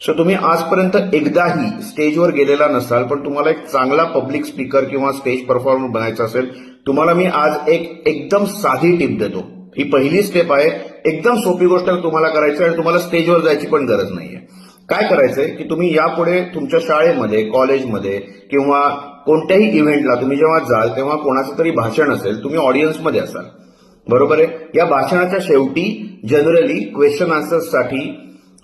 So तुम्ही आजपर्यंत एकदाही स्टेजवर गेलेला नसाल पण तुम्हाला एक चांगला पब्लिक स्पीकर किंवा स्टेज परफॉर्मर बनायचा असेल तुम्हाला मी आज एक एकदम साधी टिप देतो. ही पहिली स्टेप आहे एकदम सोपी गोष्ट तुम्हाला करायची आहे आणि तुम्हाला स्टेजवर जायची पण गरज नाहीये. काय करायचंय की तुम्ही यापुढे तुमच्या शाळेमध्ये कॉलेजमध्ये किंवा कोणत्याही इव्हेंटला तुम्ही जेव्हा जाल तेव्हा कोणाचं तरी भाषण असेल तुम्ही ऑडियन्समध्ये असाल. बरोबर आहे? या भाषणाच्या शेवटी जनरली क्वेश्चन आन्सर्ससाठी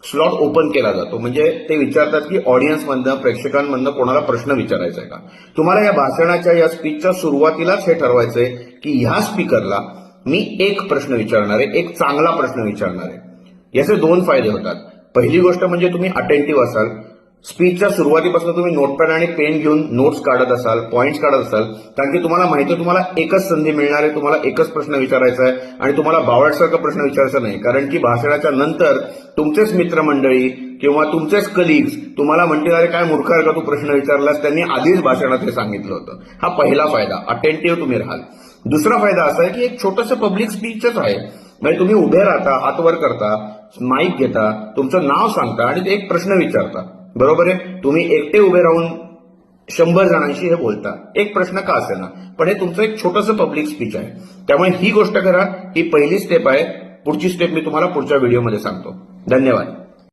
स्लॉट ओपन केला जातो. म्हणजे ते विचारतात की ऑडियन्समधनं प्रेक्षकांमधनं कोणाला प्रश्न विचारायचा आहे का? तुम्हाला या भाषणाच्या या स्पीचच्या सुरुवातीलाच हे ठरवायचंय की ह्या स्पीकरला मी एक प्रश्न विचारणार आहे एक चांगला प्रश्न विचारणार. आहे याचे दोन फायदे होतात. पहिली गोष्ट म्हणजे तुम्ही अटेंटिव्ह असाल. स्पीचच्या सुरुवातीपासून तुम्ही नोटपॅड आणि पेन घेऊन नोट्स काढत असाल पॉईंट्स काढत असाल कारण की तुम्हाला माहिती आहे तुम्हाला एकच संधी मिळणार आहे तुम्हाला एकच प्रश्न विचारायचा आहे आणि तुम्हाला बावळटसारखा प्रश्न विचारायचा नाही. कारण की भाषणाच्या नंतर तुमचेच मित्रमंडळी किंवा तुमचेच कलिग्स तुम्हाला म्हणतील अरे काय मूर्ख का तू प्रश्न विचारलास? त्यांनी आधीच भाषणात हे सांगितलं होतं. हा पहिला फायदा अटेंटिव्ह तुम्ही राहाल. दुसरा फायदा असा आहे की एक छोटंसं पब्लिक स्पीचच आहे. म्हणजे तुम्ही उभे राहता हातवर करता माईक घेता तुमचं नाव सांगता आणि ते एक प्रश्न विचारता. बरोबर आहे? तुम्ही एकटे उभे राहून शंभर जणांशी हे बोलता. एक प्रश्न का असेल ना पण हे तुमचं एक छोटंसं पब्लिक स्पीच आहे. त्यामुळे ही गोष्ट करा. ही पहिली स्टेप आहे. पुढची स्टेप मी तुम्हाला पुढच्या व्हिडिओमध्ये सांगतो. धन्यवाद.